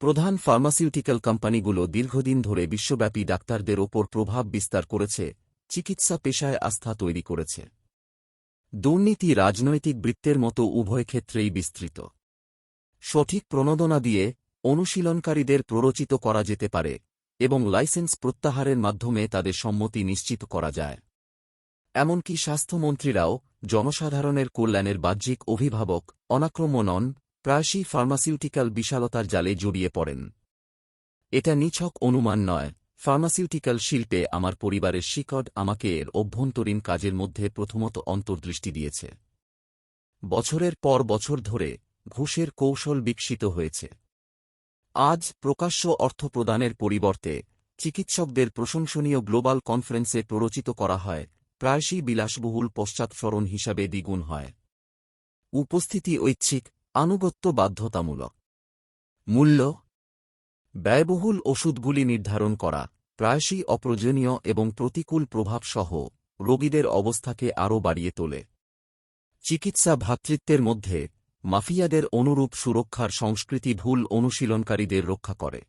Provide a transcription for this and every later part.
প্রধান ফার্মাসিউটিক্যাল কোম্পানিগুলো দীর্ঘদিন ধরে বিশ্বব্যাপী ডাক্তারদের ওপর প্রভাব বিস্তার করেছে, চিকিৎসা পেশায় আস্থা তৈরি করেছে। দুর্নীতি রাজনৈতিক বৃত্তের মতো উভয় ক্ষেত্রেই বিস্তৃত। সঠিক প্রণোদনা দিয়ে অনুশীলনকারীদের প্ররোচিত করা যেতে পারে এবং লাইসেন্স প্রত্যাহারের মাধ্যমে তাদের সম্মতি নিশ্চিত করা যায়। এমনকি স্বাস্থ্যমন্ত্রীরাও জনসাধারণের কল্যাণের বাহ্যিক অভিভাবক অনাক্রম্য নন প্রায়শই ফার্মাসিউটিক্যাল বিশালতার জালে জড়িয়ে পড়েন। এটা নিছক অনুমান নয়, ফার্মাসিউটিক্যাল শিল্পে আমার পরিবারের শিকড় আমাকে এর অভ্যন্তরীণ কাজের মধ্যে প্রথমত অন্তর্দৃষ্টি দিয়েছে। বছরের পর বছর ধরে ঘুষের কৌশল বিকশিত হয়েছে। আজ প্রকাশ্য অর্থ প্রদানের পরিবর্তে চিকিৎসকদের প্রশংসনীয় গ্লোবাল কনফারেন্সে প্ররোচিত করা হয়, প্রায়শই বিলাসবহুল পশ্চাৎসরণ হিসাবে দ্বিগুণ হয়। উপস্থিতি ঐচ্ছিক আনুগত্য বাধ্যতামূলক মূল্য, ব্যয়বহুল ওষুধগুলি নির্ধারণ করা, প্রায়শই অপ্রয়োজনীয় এবং প্রতিকূল প্রভাবসহ রোগীদের অবস্থাকে আরও বাড়িয়ে তোলে। চিকিৎসা ভ্রাতৃত্বের মধ্যে মাফিয়াদের অনুরূপ সুরক্ষার সংস্কৃতি ভুল অনুশীলনকারীদের রক্ষা করে।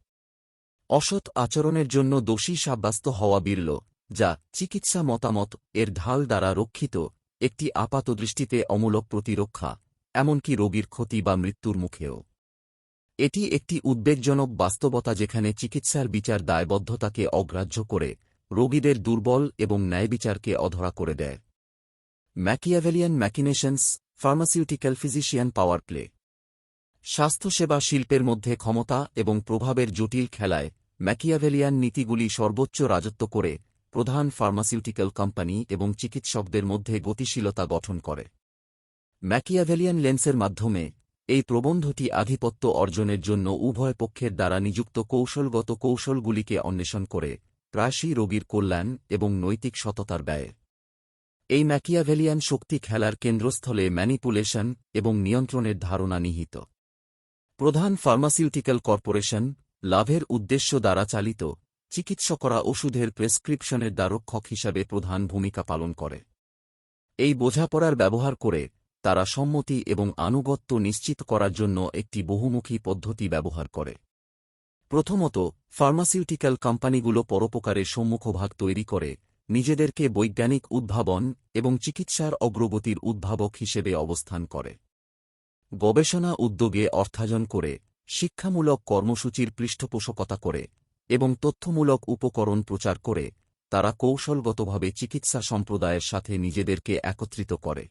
অসৎ আচরণের জন্য দোষী সাব্যস্ত হওয়া বিরল, যা চিকিৎসা মতামত এর ঢাল দ্বারা রক্ষিত একটি আপাতদৃষ্টিতে অমূলক প্রতিরক্ষা। এমনকি রোগীর ক্ষতি বা মৃত্যুর মুখেও। এটি একটি উদ্বেগজনক বাস্তবতা যেখানে চিকিৎসার বিচার দায়বদ্ধতাকে অগ্রাহ্য করে, রোগীদের দুর্বল এবং ন্যায়বিচারকে অধরা করে দেয়। Machiavellian machinations pharmaceutical physician power play. স্বাস্থ্যসেবা শিল্পের মধ্যে ক্ষমতা এবং প্রভাবের জটিল খেলায় ম্যাকিয়াভেলিয়ান নীতিগুলি সর্বোচ্চ রাজত্ব করে প্রধান ফার্মাসিউটিক্যাল কোম্পানি এবং চিকিৎসকদের মধ্যে গতিশীলতা গঠন করে। ম্যাকিয়াভেলিয়ান লেন্সের মাধ্যমে, এই প্রবন্ধটি আধিপত্য অর্জনের জন্য উভয় পক্ষের দ্বারা নিযুক্ত কৌশলগত কৌশলগুলিকে অন্বেষণ করে, প্রায়শই রোগীর কল্যাণ এবং নৈতিক সততার ব্যয়। এই ম্যাকিয়াভেলিয়ান শক্তি খেলার কেন্দ্রস্থলে ম্যানিপুলেশন এবং নিয়ন্ত্রণের ধারণা নিহিত। প্রধান ফার্মাসিউটিক্যাল কর্পোরেশন লাভের উদ্দেশ্য দ্বারা চালিত চিকিৎসকরা ওষুধের প্রেসক্রিপশনের দ্বারক্ষক হিসাবে প্রধান ভূমিকা পালন করে। এই বোঝাপড়ার ব্যবহার করে তারা সম্মতি এবং আনুগত্য নিশ্চিত করার জন্য একটি বহুমুখী পদ্ধতি ব্যবহার করে। প্রথমত, ফার্মাসিউটিক্যাল কোম্পানিগুলো পরোপকারের সম্মুখভাগ তৈরি করে, নিজেদেরকে বৈজ্ঞানিক উদ্ভাবন এবং চিকিৎসার অগ্রগতির উদ্ভাবক হিসেবে অবস্থান করে। গবেষণা উদ্যোগে অর্থায়ন করে, শিক্ষামূলক কর্মসূচির পৃষ্ঠপোষকতা করে এবং তথ্যমূলক উপকরণ প্রচার করে, তারা কৌশলগতভাবে চিকিৎসা সম্প্রদায়ের সাথে নিজেদেরকে একত্রিত করে।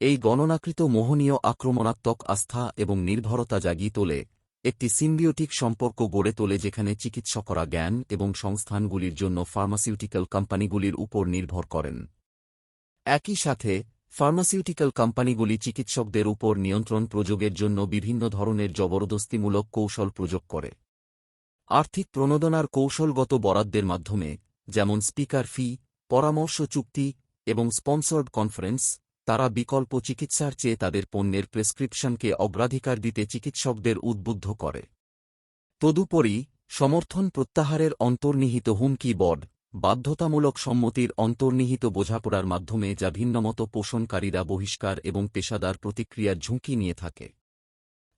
এই গণনাকৃত মোহনীয় আক্রমণাত্মক আস্থা এবং নির্ভরতা জাগিয়ে তোলে, একটি সিম্বিওটিক সম্পর্ক গড়ে তোলে যেখানে চিকিৎসকরা জ্ঞান এবং সংস্থানগুলির জন্য ফার্মাসিউটিক্যাল কোম্পানিগুলির উপর নির্ভর করেন। একই সাথে, ফার্মাসিউটিক্যাল কোম্পানিগুলি চিকিৎসকদের উপর নিয়ন্ত্রণ প্রযোগের জন্য বিভিন্ন ধরনের জবরদস্তিমূলক কৌশল প্রযোগ করে। আর্থিক প্রণোদনার কৌশলগত বরাদ্দের মাধ্যমে, যেমন স্পিকার ফি, পরামর্শ চুক্তি এবং স্পন্সর্ড কনফারেন্স তারা বিকল্প চিকিৎসার চেয়ে তাদের পণ্যের প্রেসক্রিপশনকে অগ্রাধিকার দিতে চিকিৎসকদের উদ্বুদ্ধ করে। তদুপরি, সমর্থন প্রত্যাহারের অন্তর্নিহিত হুমকি বড বাধ্যতামূলক সম্মতির অন্তর্নিহিত বোঝাপড়ার মাধ্যমে যা ভিন্নমত পোষণকারীরা বহিষ্কার এবং পেশাদার প্রতিক্রিয়ার ঝুঁকি নিয়ে থাকে।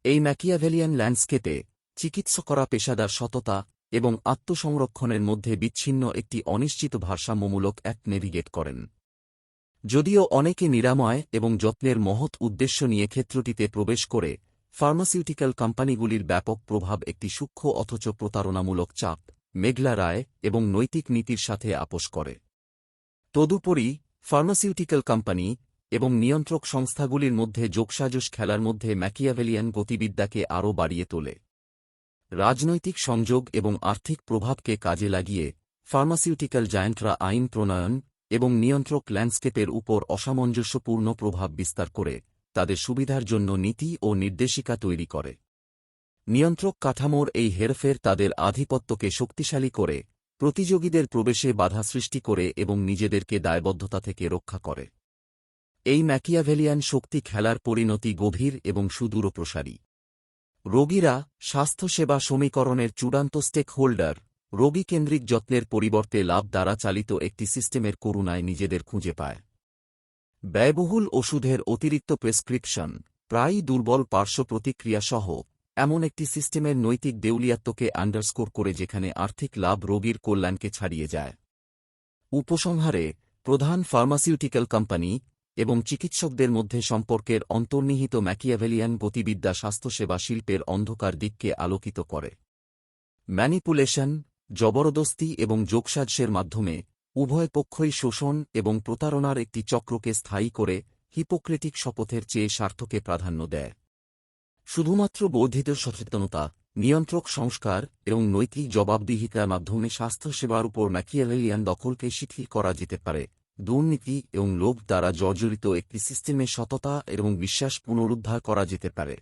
এই ম্যাকিয়াভেলিয়ান ল্যান্ডস্কেপে চিকিৎসকরা পেশাদার সততা এবং আত্মসংরক্ষণের মধ্যে বিচ্ছিন্ন একটি অনিশ্চিত ভারসাম্যমূলক এক নেভিগেট করেন। যদিও অনেকে নিরাময় এবং যত্নের মহৎ উদ্দেশ্য নিয়ে ক্ষেত্রটিতে প্রবেশ করে, ফার্মাসিউটিক্যাল কোম্পানিগুলির ব্যাপক প্রভাব একটি সূক্ষ্ম অথচ প্রতারণামূলক চাপ, মেঘলা রায় এবং নৈতিক নীতির সাথে আপোষ করে। তদুপরি, ফার্মাসিউটিক্যাল কোম্পানি এবং নিয়ন্ত্রক সংস্থাগুলির মধ্যে যোগসাজশ খেলার মধ্যে ম্যাকিয়াভেলিয়ান গতিবিদ্যাকে আরও বাড়িয়ে তোলে। রাজনৈতিক সংযোগ এবং আর্থিক প্রভাবকে কাজে লাগিয়ে ফার্মাসিউটিক্যাল জায়ান্টরা আইন প্রণয়ন এবং নিয়ন্ত্রক ল্যান্ডস্কেপের উপর অসামঞ্জস্যপূর্ণ প্রভাব বিস্তার করে, তাদের সুবিধার জন্য নীতি ও নির্দেশিকা তৈরি করে। নিয়ন্ত্রক কাঠামোর এই হেরফের তাদের আধিপত্যকে শক্তিশালী করে, প্রতিযোগীদের প্রবেশে বাধা সৃষ্টি করে এবং নিজেদেরকে দায়বদ্ধতা থেকে রক্ষা করে। এই ম্যাকিয়াভেলিয়ান শক্তি খেলার পরিণতি গভীর এবং সুদূরপ্রসারী। রোগীরা স্বাস্থ্যসেবা সমীকরণের চূড়ান্ত স্টেক হোল্ডার রোগীকেন্দ্রিক যত্নের পরিবর্তে লাভ দ্বারা চালিত একটি সিস্টেমের করুণায় নিজেদের খুঁজে পায়। ব্যয়বহুল ওষুধের অতিরিক্ত প্রেসক্রিপশন, প্রায়ই দুর্বল পার্শ্ব প্রতিক্রিয়াসহ এমন একটি সিস্টেমের নৈতিক দেউলিয়াত্বকে আন্ডারস্কোর করে যেখানে আর্থিক লাভ রোগীর কল্যাণকে ছাড়িয়ে যায়। উপসংহারে, প্রধান ফার্মাসিউটিক্যাল কোম্পানি এবং চিকিৎসকদের মধ্যে সম্পর্কের অন্তর্নিহিত ম্যাকিয়াভেলিয়ান গতিবিদ্যা স্বাস্থ্যসেবা শিল্পের অন্ধকার দিককে আলোকিত করে। ম্যানিপুলেশন জবরদস্তি এবং যোগসাজসের মাধ্যমে উভয় পক্ষই শোষণ এবং প্রতারণার একটি চক্রকে স্থায়ী করে হিপোক্রেটিক শপথের চেয়ে স্বার্থকে প্রাধান্য দেয়। শুধুমাত্র বর্ধিত সচেতনতা, নিয়ন্ত্রক সংস্কার এবং নৈতিক জবাবদিহিতার মাধ্যমে স্বাস্থ্যসেবার উপর ম্যাকিয়াভেলিয়ান দখলকে শিথিল করা যেতে পারে, দুর্নীতি এবং লোভ দ্বারা জর্জরিত একটি সিস্টেমে সততা এবং বিশ্বাস পুনরুদ্ধার করা যেতে পারে।